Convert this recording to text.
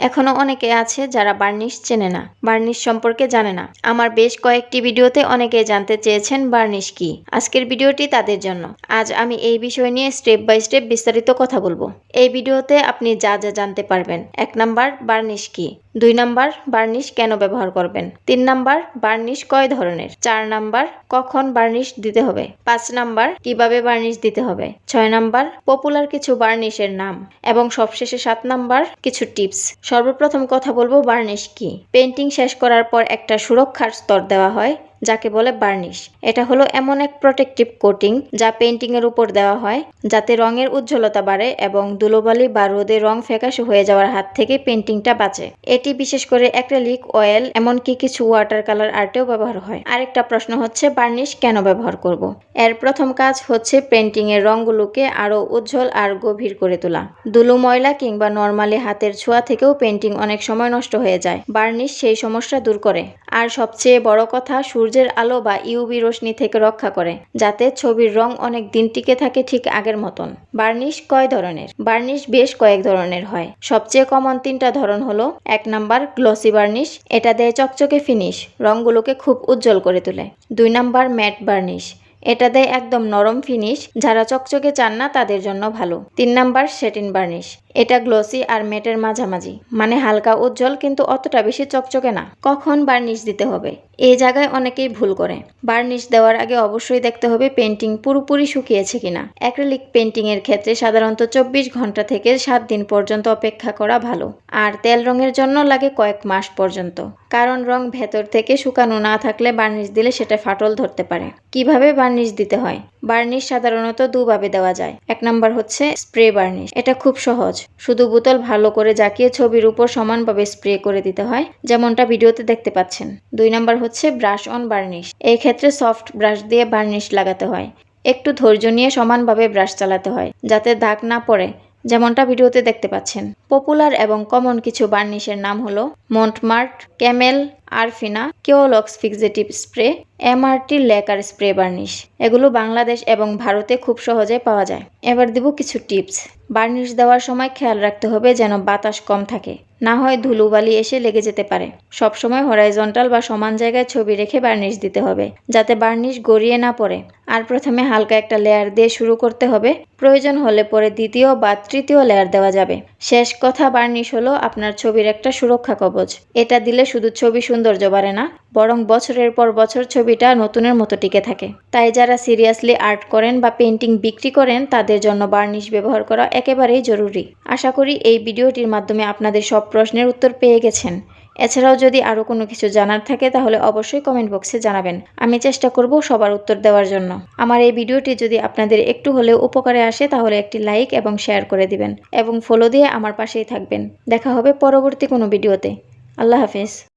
এখনও অনেকে আছে যারা বার্নিশ চেনে না, বার্নিশ সম্পর্কে জানে না। আমার বেশ কয়েকটি ভিডিওতে অনেকে জানতে চেয়েছেন বার্নিশ কি। আজকের ভিডিওটি তাদের জন্য। আজ আমি এই বিষয় নিয়ে স্টেপ বাই স্টেপ বিস্তারিত কথা বলব। এই ভিডিওতে আপনি যা যা জানতে পারবেন। এক নাম্বার, বার্নিশ কি? দুই নাম্বার, বার্নিশ কেন ব্যবহার করবেন? তিন নাম্বার, বার্নিশ কয় ধরনের? চার নাম্বার, কখন বার্নিশ দিতে হবে? পাঁচ নাম্বার, কীভাবে বার্নিশ দিতে হবে? ছয় নাম্বার, পপুলার কিছু বার্নিশের নাম? এবং সবশেষে সাত নাম্বার, কিছু টিপস। সর্বপ্রথম কথা বলব বার্নিশ কি? পেন্টিং শেষ করার পর একটা সুরক্ষার স্তর দেওয়া হয়। যাকে বলে বার্নিশ। এটা হলো এমন এক প্রোটেক্টিভ কোটিং যা পেন্টিং এর উপর দেওয়া হয়, যাতে রঙের উজ্জ্বলতা বাড়ে এবং ধুলোবালি বা রোদে রং ফ্যাকাশে হয়ে যাওয়ার হাত থেকে পেন্টিংটা বাঁচে। এটি বিশেষ করে অ্যাক্রেলিক অয়েল, এমনকি কিছু ওয়াটার কালার আর্টেও ব্যবহার হয়। আরেকটা প্রশ্ন হচ্ছে, বার্নিশ কেন ব্যবহার করব। এর প্রথম কাজ হচ্ছে পেন্টিং এর রঙগুলোকে আরও উজ্জ্বল আর গভীর করে তোলা। ধুলো ময়লা কিংবা নর্মালি হাতের ছোঁয়া থেকেও পেন্টিং অনেক সময় নষ্ট হয়ে যায়। বার্নিশ সেই সমস্যা দূর করে। আর সবচেয়ে বড় কথা সূর্যের আলো বা ইউবি রশ্মি থেকে রক্ষা করে, যাতে ছবির রং অনেক দিন টিকে থাকে ঠিক আগের মতন। বার্নিশ কয় ধরনের? বার্নিশ বেশ কয়েক ধরনের হয়। সবচেয়ে কমন তিনটা ধরন হলো, এক নাম্বার গ্লসি বার্নিশ, এটা দেয় চকচকে ফিনিশ রঙগুলোকে খুব উজ্জ্বল করে তোলে। দুই নাম্বার ম্যাট বার্নিশ, এটা দেয় একদম নরম ফিনিশ, যারা চকচকে চান না তাদের জন্য ভালো। তিন নাম্বার সেটিন বার্নিশ এটা গ্লসি আর ম্যাটের মাঝামাঝি। মানে হালকা উজ্জ্বল কিন্তু অতটা বেশি চকচকে না। কখন বার্নিশ দিতে হবে? এই জায়গায় অনেকেই ভুল করে। বার্নিশ দেওয়ার আগে অবশ্যই দেখতে হবে পেন্টিং পুরোপুরি শুকিয়েছে কিনা। অ্যাক্রিলিক পেন্টিং এর ক্ষেত্রে সাধারণত চব্বিশ ঘণ্টা থেকে সাত দিন পর্যন্ত অপেক্ষা করা ভালো। আর তেল রঙের জন্য লাগে কয়েক মাস পর্যন্ত। কারণ রং ভেতর থেকে শুকানো না থাকলে বার্নিশ দিলে সেটা ফাটল ধরতে পারে। কীভাবে বার্নিশ দিতে হয়? বার্নিশ সাধারণত দুভাবে দেওয়া যায়। এক নাম্বার হচ্ছে স্প্রে বার্নিশ। এটা খুব সহজ। শুধু বোতল ভালো করে জাকিয়ে ছবির উপর সমানভাবে স্প্রে করে দিতে হয়, যেমনটা ভিডিওতে দেখতে পাচ্ছেন। দুই নাম্বার হচ্ছে ব্রাশ অন বার্নিশ। এই ক্ষেত্রে সফট ব্রাশ দিয়ে বার্নিশ লাগাতে হয়। একটু ধৈর্য নিয়ে সমানভাবে ব্রাশ চালাতে হয়, যাতে দাগ না পড়ে। যেমনটা ভিডিওতে দেখতে পাচ্ছেন। পপুলার এবং কমন কিছু বার্নিশের নাম হলো মন্টমার্ট ক্যামেল আরফিনা কেওলক্স fixative spray MRT lacquer spray varnish এগুলো বাংলাদেশ এবং ভারতে খুব সহজে পাওয়া যায়। এবার দিব কিছু টিপস বার্নিশ দেওয়ার সময় খেয়াল রাখতে হবে যেন বাতাস কম থাকে। না হয় ধুলোবালি এসে লেগে যেতে পারে। সবসময় হরাইজন্টাল বা সমান জায়গায় ছবি রেখে বার্নিশ দিতে হবে, যাতে বার্নিশ গড়িয়ে না পড়ে। আর প্রথমে হালকা একটা লেয়ার দিয়ে শুরু করতে হবে। প্রয়োজন হলে পরে দ্বিতীয় বা তৃতীয় লেয়ার দেওয়া যাবে। শেষ কথা বার্নিশ হলো আপনার ছবির একটা সুরক্ষা কবচ। এটা দিলে শুধু ছবি সৌন্দর্য বাড়ে না, বরং বছরের পর বছর ছবিটা নতুনের মতো টিকে থাকে। তাই যারা সিরিয়াসলি আর্ট করেন বা পেন্টিং বিক্রি করেন, তাদের জন্য বার্নিশ ব্যবহার করা একেবারেই জরুরি। আশা করি এই ভিডিওটির মাধ্যমে আপনাদের সব প্রশ্নের উত্তর পেয়ে গেছেন। এছাড়াও যদি আরও কোনো কিছু জানার থাকে, তাহলে অবশ্যই কমেন্ট বক্সে জানাবেন। আমি চেষ্টা করব সবার উত্তর দেওয়ার জন্য। আমার এই ভিডিওটি যদি আপনাদের একটু হলেও উপকারে আসে, তাহলে একটি লাইক এবং শেয়ার করে দিবেন এবং ফলো দিয়ে আমার পাশেই থাকবেন। দেখা হবে পরবর্তী কোনো ভিডিওতে। আল্লাহ হাফিজ।